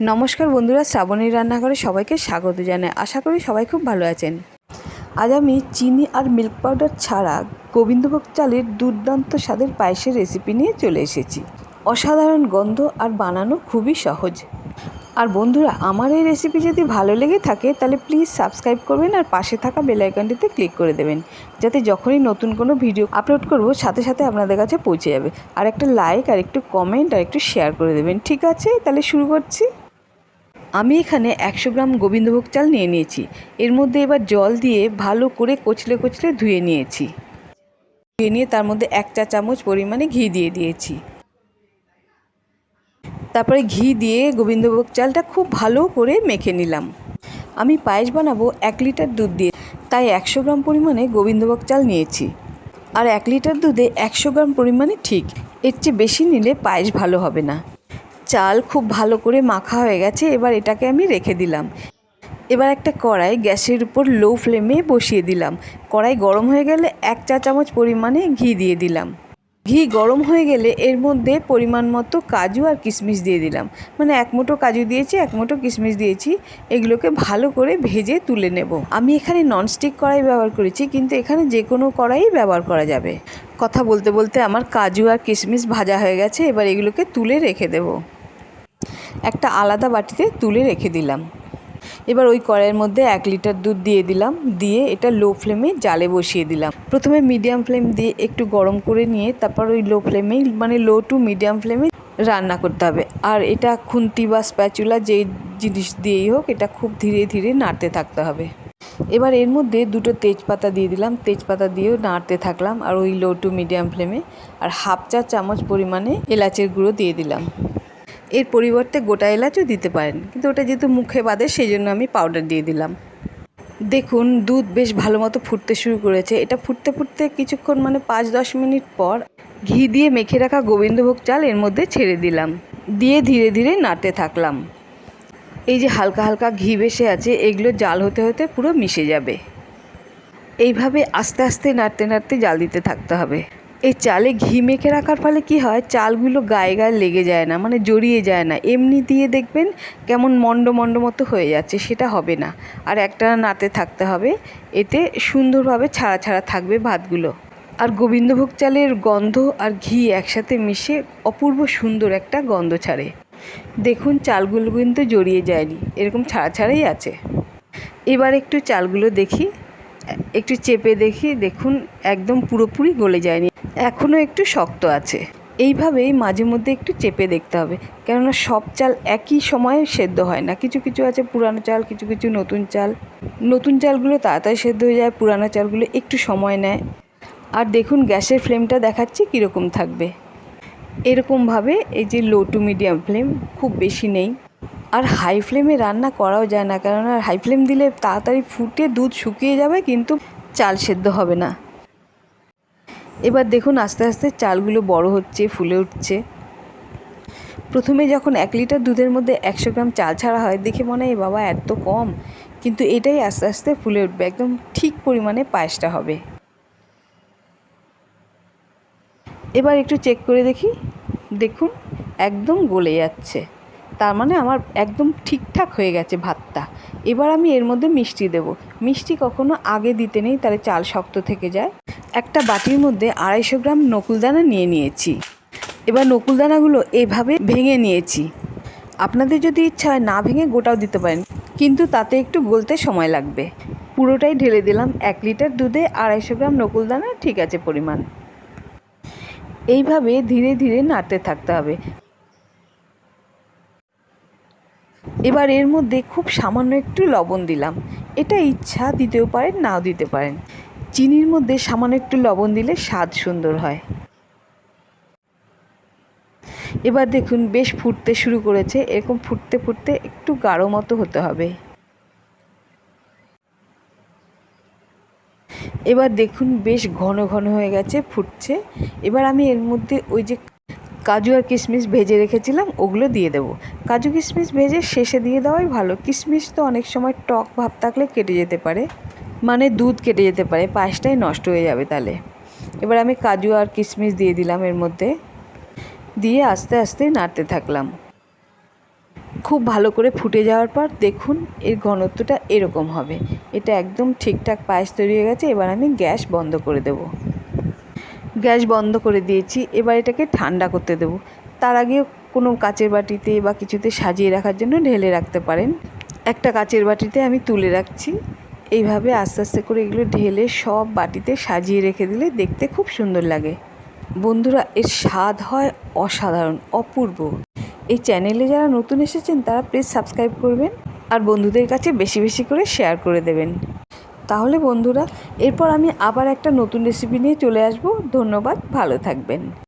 নমস্কার বন্ধুরা শ্রাবণী রান্নাঘরে সবাইকে স্বাগত জানাই। আশা করি সবাই খুব ভালো আছেন। আজ আমি চিনি আর মিল্ক পাউডার ছাড়া গোবিন্দভোগ চালের দুর্দান্ত স্বাদের পায়েসের রেসিপি নিয়ে চলে এসেছি। অসাধারণ গন্ধ আর বানানো খুবই সহজ। আর বন্ধুরা, আমার এই রেসিপি যদি ভালো লেগে থাকে, তাহলে প্লিজ সাবস্ক্রাইব করবেন আর পাশে থাকা বেল আইকনটিতে ক্লিক করে দেবেন। যাতে যখনই নতুন কোনো ভিডিও আপলোড করব, সাথে সাথে আপনাদের কাছে পৌঁছে যাবে। আর একটা লাইক আর একটু কমেন্ট আর একটু শেয়ার করে দেবেন। ঠিক আছে? তাহলে শুরু করছি। আমি এখানে একশো গ্রাম গোবিন্দভোগ চাল নিয়ে নিয়েছি। এর মধ্যে এবার জল দিয়ে ভালো করে কচলে কচলে ধুয়ে নিয়েছি। ধুয়ে নিয়ে তার মধ্যে এক চা চামচ পরিমাণে ঘি দিয়ে দিয়েছি। তারপরে ঘি দিয়ে গোবিন্দভোগ চালটা খুব ভালো করে মেখে নিলাম। আমি পায়েস বানাবো এক লিটার দুধ দিয়ে, তাই একশো গ্রাম পরিমাণে গোবিন্দভোগ চাল নিয়েছি। আর এক লিটার দুধে একশো গ্রাম পরিমাণে ঠিক, এর চেয়ে বেশি নিলে পায়েস ভালো হবে না। চাল খুব ভালো করে মাখা হয়ে গেছে, এবার এটাকে আমি রেখে দিলাম। এবার একটা কড়াই গ্যাসের উপর লো ফ্লেমে বসিয়ে দিলাম। কড়াই গরম হয়ে গেলে এক চা চামচ পরিমাণে ঘি দিয়ে দিলাম। ঘি গরম হয়ে গেলে এর মধ্যে পরিমাণ মতো কাজু আর কিশমিশ দিয়ে দিলাম। মানে এক মুঠো কাজু দিয়েছি, এক মুঠো কিশমিশ দিয়েছি। এগুলোকে ভালো করে ভেজে তুলে নেব। আমি এখানে ননস্টিক কড়াই ব্যবহার করেছি, কিন্তু এখানে যে কোনো কড়াই ব্যবহার করা যাবে। কথা বলতে বলতে আমার কাজু আর কিশমিশ ভাজা হয়ে গেছে, এবার এগুলোকে তুলে রেখে দেবো। একটা আলাদা বাটিতে তুলে রেখে দিলাম। এবার ওই কড়াইয়ের মধ্যে এক লিটার দুধ দিয়ে দিলাম, দিয়ে এটা লো ফ্লেমে জালে বসিয়ে দিলাম। প্রথমে মিডিয়াম ফ্লেম দিয়ে একটু গরম করে নিয়ে তারপর ওই লো ফ্লেমেই মানে লো টু মিডিয়াম ফ্লেমে রান্না করতে হবে। আর এটা খুন্তি বা স্প্যাচুলা যেই জিনিস দিয়েই হোক, এটা খুব ধীরে ধীরে নাড়তে থাকতে হবে। এবার এর মধ্যে দুটো তেজপাতা দিয়ে দিলাম। তেজপাতা দিয়েও নাড়তে থাকলাম আর ওই লো টু মিডিয়াম ফ্লেমে আর হাফ চা চামচ পরিমাণে এলাচের গুঁড়ো দিয়ে দিলাম। এর পরিবর্তে গোটা এলাচও দিতে পারেন। কিন্তু ওটা যেহেতু মুখে বাদে সেই জন্য আমি পাউডার দিয়ে দিলাম। দেখুন, দুধ বেশ ভালো মতো ফুটতে শুরু করেছে। এটা ফুটতে ফুটতে কিছুক্ষণ মানে পাঁচ দশ মিনিট পর ঘি দিয়ে মেখে রাখা গোবিন্দভোগ চাল এর মধ্যে ছেড়ে দিলাম। দিয়ে ধীরে ধীরে নাড়তে থাকলাম। এই যে হালকা হালকা ঘি বেসে আছে, এগুলো জাল হতে হতে পুরো মিশে যাবে। এইভাবে আস্তে আস্তে নাড়তে নাড়তে জাল দিতে থাকতে হবে। এই চালে ঘি মেখে রাখার ফলে কি হয়? চালগুলো গায়ে গায়ে লেগে যায় না মানে জড়িয়ে যায় না। এমনি দিয়ে দেখবেন কেমন মন্ড মন্ড মতো হয়ে যাচ্ছে, সেটা হবে না। আর একটা নাতে থাকতে হবে, এতে সুন্দরভাবে ছাড়া ছাড়া থাকবে ভাতগুলো। আর গোবিন্দভোগ চালের গন্ধ আর ঘি একসাথে মিশে অপূর্ব সুন্দর একটা গন্ধ ছাড়ে। দেখুন, চালগুলো কিন্তু জড়িয়ে যায়নি, এরকম ছাড়া ছাড়াই আছে। এবার একটু চালগুলো দেখি। একটু চেপে দেখি, দেখুন একদম পুরোপুরি গলে যায়নি। এখনও একটু শক্ত আছে। এইভাবেই মাঝে মধ্যে একটু চেপে দেখতে হবে। কেননা সব চাল একই সময়ে সেদ্ধ হয় না। কিছু কিছু আছে পুরানো চাল, কিছু কিছু নতুন চাল। নতুন চালগুলো তাড়াতাড়ি সেদ্ধ হয়ে যায়, পুরানো চালগুলো একটু সময় নেয়। আর দেখুন গ্যাসের ফ্লেমটা দেখাচ্ছি কীরকম থাকবে। এরকমভাবে এই যে লো টু মিডিয়াম ফ্লেম খুব বেশি নেই। আর হাই ফ্লেমে রান্না করাও যায় না, কেননা হাই ফ্লেম দিলে তাড়াতাড়ি ফুটে দুধ শুকিয়ে যাবে, কিন্তু চাল সেদ্ধ হবে না। এবার দেখুন আস্তে আস্তে চালগুলো বড় হচ্ছে, ফুলে উঠছে। প্রথমে যখন এক লিটার দুধের মধ্যে একশো গ্রাম চাল ছাড়া হয়, দেখে মনে হয় বাবা, এত কম। কিন্তু এটাই আস্তে আস্তে ফুলে উঠবে, একদম ঠিক পরিমাণে পায়েসটা হবে। এবার একটু চেক করে দেখি, দেখুন একদম গলে যাচ্ছে। তার মানে আমার একদম ঠিকঠাক হয়ে গেছে ভাতটা। এবার আমি এর মধ্যে মিষ্টি দেব। মিষ্টি কখনো আগে দিতে নেই, তাহলে চাল শক্ত থেকে যায়। একটা বাটির মধ্যে আড়াইশো গ্রাম নকুলদানা নিয়ে নিয়েছি। এবার নকুলদানাগুলো এভাবে ভেঙে নিয়েছি। আপনাদের যদি ইচ্ছা হয় না ভেঙে গোটাও দিতে পারেন, কিন্তু তাতে একটু গলতে সময় লাগবে। পুরোটাই ঢেলে দিলাম, এক লিটার দুধে আড়াইশো গ্রাম নকুলদানা, ঠিক আছে পরিমাণ। এইভাবে ধীরে ধীরে নাড়তে থাকতে হবে। এবার এর মধ্যে খুব সামান্য একটু লবণ দিলাম। এটা ইচ্ছা, দিতেও পারেন, নাও দিতে পারেন। চিনির মধ্যে সামান্য একটু লবণ দিলে স্বাদ সুন্দর হয়। এবার দেখুন, বেশ ফুটতে শুরু করেছে। এরকম ফুটতে ফুটতে একটু গাঢ় মতো হতে হবে। এবার দেখুন, বেশ ঘন ঘন হয়ে গেছে, ফুটছে। এবার আমি এর মধ্যে ওই যে কাজু আর কিশমিশ ভেজে রেখেছিলাম, ওগুলো দিয়ে দেবো। কাজু, কিশমিশ ভেজে শেষে দিয়ে দেওয়াই ভালো। কিশমিশ তো অনেক সময় টক ভাব থাকলে কেটে যেতে পারে মানে দুধ কেটে যেতে পারে, পায়েসটাই নষ্ট হয়ে যাবে তাহলে। এবার আমি কাজু আর কিশমিশ দিয়ে দিলাম এর মধ্যে। দিয়ে আস্তে আস্তে নাড়তে থাকলাম। খুব ভালো করে ফুটে যাওয়ার পর দেখুন, এর ঘনত্বটা এরকম হবে। এটা একদম ঠিকঠাক পায়েস তৈরি হয়ে গেছে, এবার আমি গ্যাস বন্ধ করে দেব। গ্যাস বন্ধ করে দিয়েছি, এবার এটাকে ঠান্ডা করতে দেব। তার আগে কোনো কাচের বাটিতে বা কিছুতে সাজিয়ে রাখার জন্য ঢেলে রাখতে পারেন। একটা কাচের বাটিতে আমি তুলে রাখছি। এইভাবে আস্তে আস্তে করে এগুলো ঢেলে সব বাটিতে সাজিয়ে রেখে দিলে দেখতে খুব সুন্দর লাগে। বন্ধুরা, এর স্বাদ হয় অসাধারণ, অপূর্ব। এই চ্যানেলে যারা নতুন এসেছেন, তারা প্লিজ সাবস্ক্রাইব করবেন আর বন্ধুদের কাছে বেশি বেশি করে শেয়ার করে দেবেন। তাহলে বন্ধুরা এরপর আমি আবার একটা নতুন রেসিপি নিয়ে চলে আসব। ধন্যবাদ ভালো থাকবেন।